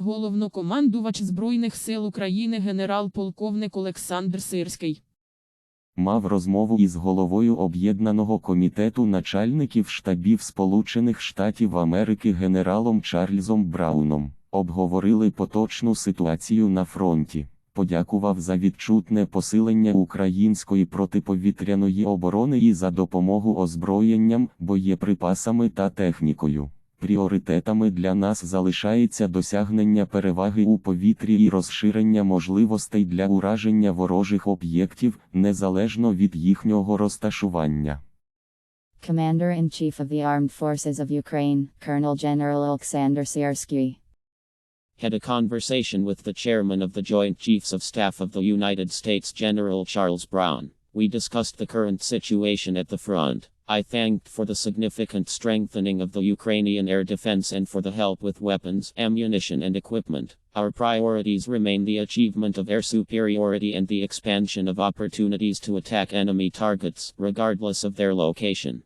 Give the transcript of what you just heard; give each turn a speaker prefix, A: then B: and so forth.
A: Головнокомандувач Збройних сил України генерал-полковник Олександр Сирський.
B: Мав розмову із головою об'єднаного комітету начальників штабів Сполучених Штатів Америки генералом Чарльзом Брауном. Обговорили поточну ситуацію на фронті. Подякував за відчутне посилення української протиповітряної оборони і за допомогу озброєнням, боєприпасами та технікою. Пріоритетами для нас залишається досягнення переваги у повітрі і розширення можливостей для ураження ворожих об'єктів, незалежно від їхнього розташування.
C: Commander-in-Chief of the Armed Forces of Ukraine, Colonel General Alexander Siersky.
D: had a conversation with the chairman of the Joint Chiefs of Staff of the United States General Charles Brown. We discussed the current situation at the front. I thanked for the significant strengthening of the Ukrainian air defense and for the help with weapons, ammunition, and equipment. Our priorities remain the achievement of air superiority and the expansion of opportunities to attack enemy targets, regardless of their location.